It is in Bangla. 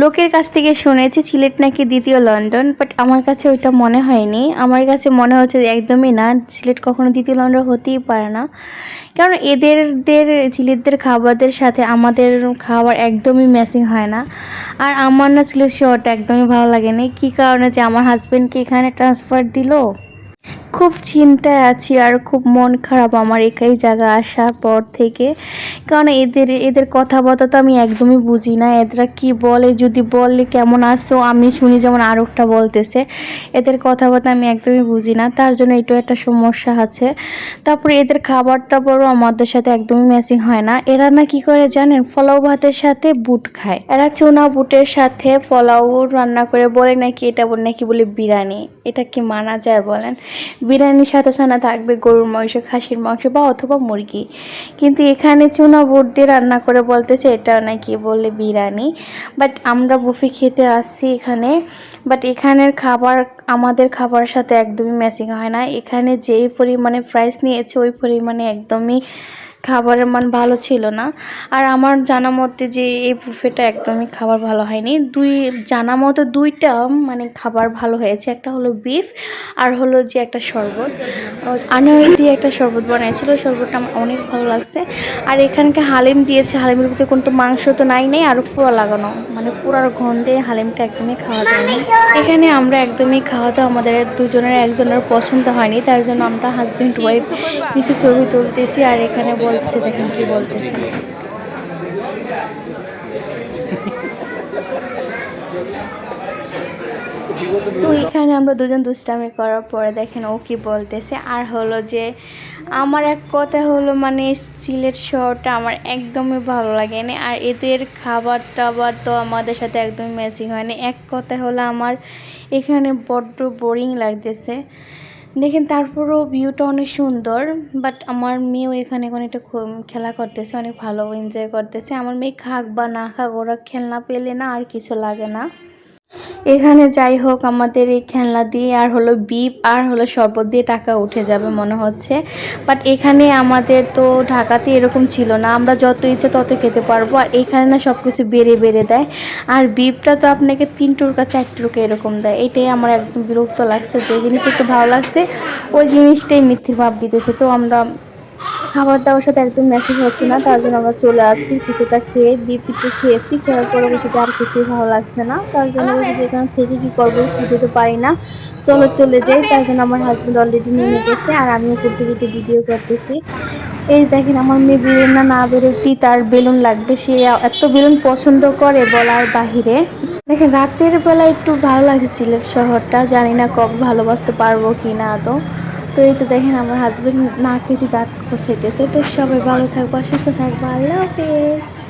লোকের কাছ থেকে শুনেছি সিলেট নাকি দ্বিতীয় লন্ডন বাট আমার কাছে ওইটা মনে হয়নি। আমার কাছে মনে হচ্ছে একদমই না, সিলেট কখনো দ্বিতীয় লন্ডন হতেই পারে না। কারণ এদেরদের সিলেটদের খাবারদের সাথে আমাদের খাবার একদমই ম্যাচিং হয় না। আর আমার না সিলেট শহরটা একদমই ভালো লাগেনি। কী কারণে যে আমার হাজব্যান্ডকে এখানে ট্রান্সফার দিলো? খুব চিন্তায় আছি আর খুব মন খারাপ আমার একাই জায়গা আসার পর থেকে। কারণ এদের এদের কথাবার্তা তো আমি একদমই বুঝি না। এরা কি বলে, যদি বললে কেমন আসো আমি শুনি যেমন আর একটা বলতেছে। এদের কথাবার্তা আমি একদমই বুঝি না। তার জন্য এটাও একটা সমস্যা আছে। তারপরে এদের খাবারটা বড় আমাদের সাথে একদমই ম্যাচিং হয় না। এরা না কি করে জানেন? ফলাও ভাতের সাথে বুট খায়। এরা চুনা বুটের সাথে ফলাও রান্না করে বলে নাকি এটা বলে নাকি বলে বিরিয়ানি। এটা কি মানা যায় বলেন? বিরিয়ানির সাথে সানা থাকবে গরুর মাংস, খাসির মাংস বা অথবা মুরগি। কিন্তু এখানে চুনা বুট দিয়ে রান্না করে বলতেছে, এটা নাকি বলে বিরিয়ানি। বাট আমরা বুফে খেতে আসছি এখানে। বাট এখানের খাবার, আমাদের খাবার সাথে একদমই ম্যাচিং হয় না। এখানে যেই পরিমাণে প্রাইস নিয়েছে, ওই পরিমাণে একদমই খাবারের মান ভালো ছিল না। আর আমার জানা মতে যে এই বুফেটা একদমই খাবার ভালো হয়নি। দুই, জানা মতো দুইটা মানে খাবার ভালো হয়েছে। একটা হলো বিফ আর হলো যে একটা শরবত। আনার দিয়ে একটা শরবত বানিয়েছিল। শরবতটা আমার অনেক ভালো লাগছে। আর এখানকে হালিম দিয়েছে। হালিমের ভিতরে কোনো মাংস তো নাই নেই, আর পুরো লাগানো। মানে পুরার গন্ধে হালিমটা একদমই খাওয়া যায় না। এখানে আমরা একদমই খাওয়া তো আমাদের দুজনের, একজনের পছন্দ হয়নি। তার জন্য আমরা হাজব্যান্ড ওয়াইফ কিছু ছবি তুলতেছি। আর এখানে বলতেছে দেখেন কি বলতেছে। তো এখানে আমরা দুজন দুষ্টামি করার পরে দেখেন ও কি বলতেছে। আর হলো যে, আমার এক কথা হলো মানে সিলেট শহরটা আমার একদমই ভালো লাগেনি। আর এদের খাবার টাবার তো আমাদের সাথে একদমই ম্যাচিং হয়নি। এক কথা হলো আমার এখানে বড্ড বোরিং লাগতেছে। দেখেন, তারপরও ভিউটা অনেক সুন্দর বাট আমার মেয়েও এখানে এখন একটা খেলা করতেছে, অনেক ভালো এনজয় করতেছে। আমার মেয়ে খাক বা না খাক, ওরা খেলনা পেলে না আর কিছু লাগে না। এখানে যাই হোক, আমাদের এই খেলনা দিয়ে আর হলো বিপ আর হলো শরবত দিয়ে টাকা উঠে যাবে মনে হচ্ছে। বাট এখানে আমাদের তো ঢাকাতে এরকম ছিল না। আমরা যত ইচ্ছে তত খেতে পারব। আর এখানে না সব কিছু বেড়ে বেড়ে দেয়। আর বিপটা তো আপনাকে তিন টুরকা চার এরকম দেয়। এটাই আমার একদম বিরক্ত লাগছে। যে জিনিসটা একটু ভালো লাগছে, ওই জিনিসটাই মিথ্যের ভাব দিতেছে। তো আমরা খাবার দাবার সাথে একদম ম্যাচিং হচ্ছে না, তার জন্য আমরা চলে আসছি, কিছুটা খেয়ে বিপিটু খেয়েছি খাওয়ার পরে কিছুটা আর কিছুই ভালো লাগছে না, তার জন্য এখান থেকে কি করব খেতে পারি না, চলো চলে যাই, তার জন্য আমার হাজব্যান্ড অলরেডি নেমে গেছে, আর আমিও করতে করতে ভিডিও করতেছি। এই দেখেন আমার মেয়ে বেলুন না না বেরোতেই তার বেলুন লাগবে, সে এত বেলুন পছন্দ করে বলার বাহিরে। দেখেন, রাতের বেলা একটু ভালো লাগে সিলেট শহরটা, জানি না কবে ভালোবাসতে পারব কি না তো। তো এই তো দেখেন আমার হাজব্যান্ড না খেতে দাঁত খসাইতেছে তো সবাই ভালো থাকব, সুস্থ থাকব। আল্লাহ হাফেজ।